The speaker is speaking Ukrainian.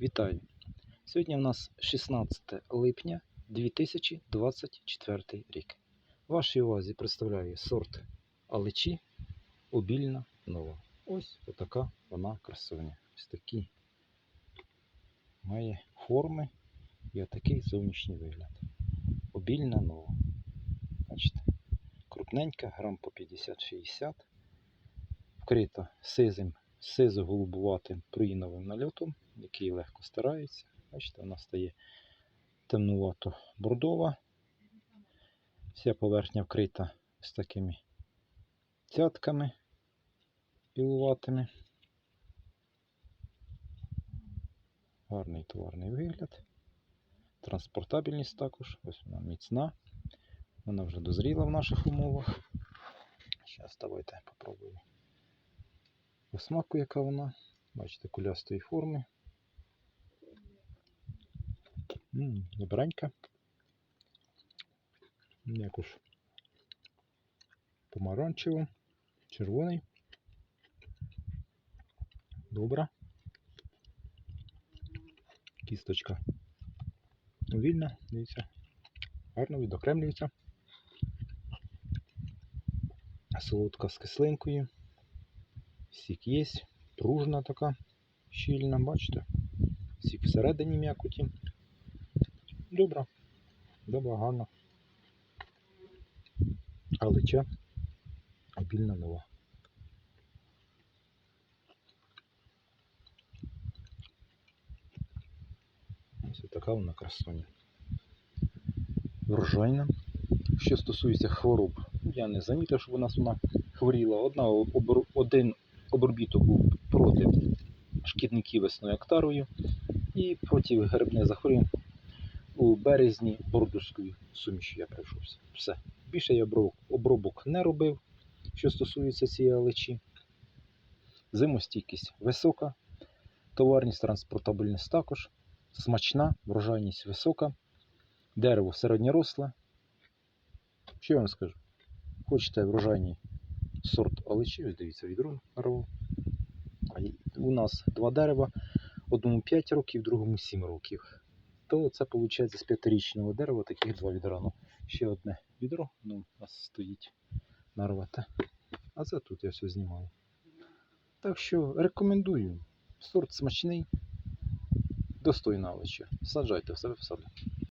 Вітаю! Сьогодні у нас 16 липня 2024 рік. Вашій увазі представляю сорт алечі обільна нова. Ось така вона красуня. Ось такі має форми і отакий зовнішній вигляд. Обільна нова. Бачите, крупненька, грам по 50-60, вкрита сизим сизо-голубуватим пруїновим нальотом, який легко стирається. Бачите, вона стає темнувато бордова. Вся поверхня вкрита з такими цятками білуватими. Гарний товарний вигляд. Транспортабельність також. Ось вона міцна. Вона вже дозріла в наших умовах. Зараз давайте попробуємо по яка вона. Бачите, кулястої форми. Добренька. Якось помаранчево, червоний. Добра. Кісточка вільна, дивіться. Гарно відокремлюється. Солодка з кислинкою. Сік є, пружна така, щільна, бачите? Сік всередині м'якоті. Добра. Добра, гарно. Алича обільна нова. Ось така вона красуня. Врожайна. Що стосується хвороб, я не замітив, що в нас вона хворіла. Одна один обробіток був проти шкідників весною актарою і проти грибних захворювань у березні бордуською сумішю я пройшовся. Все. Більше я обробок, не робив, що стосується цієї алечі. Зимостійкість висока, товарність, транспортабельність також, смачна, врожайність висока, дерево середньоросле. Що я вам скажу? Хочете врожайний сорт алечі, дивіться, відро й- У нас два дерева, одному 5 років, другому 7 років. То це виходить з п'ятирічного дерева таких два відра. Ну, ще одне відро ну, у нас стоїть нарвати. А це тут я все знімаю. Так що рекомендую. Сорт смачний, достойна алеча. Саджайте в себе в саду.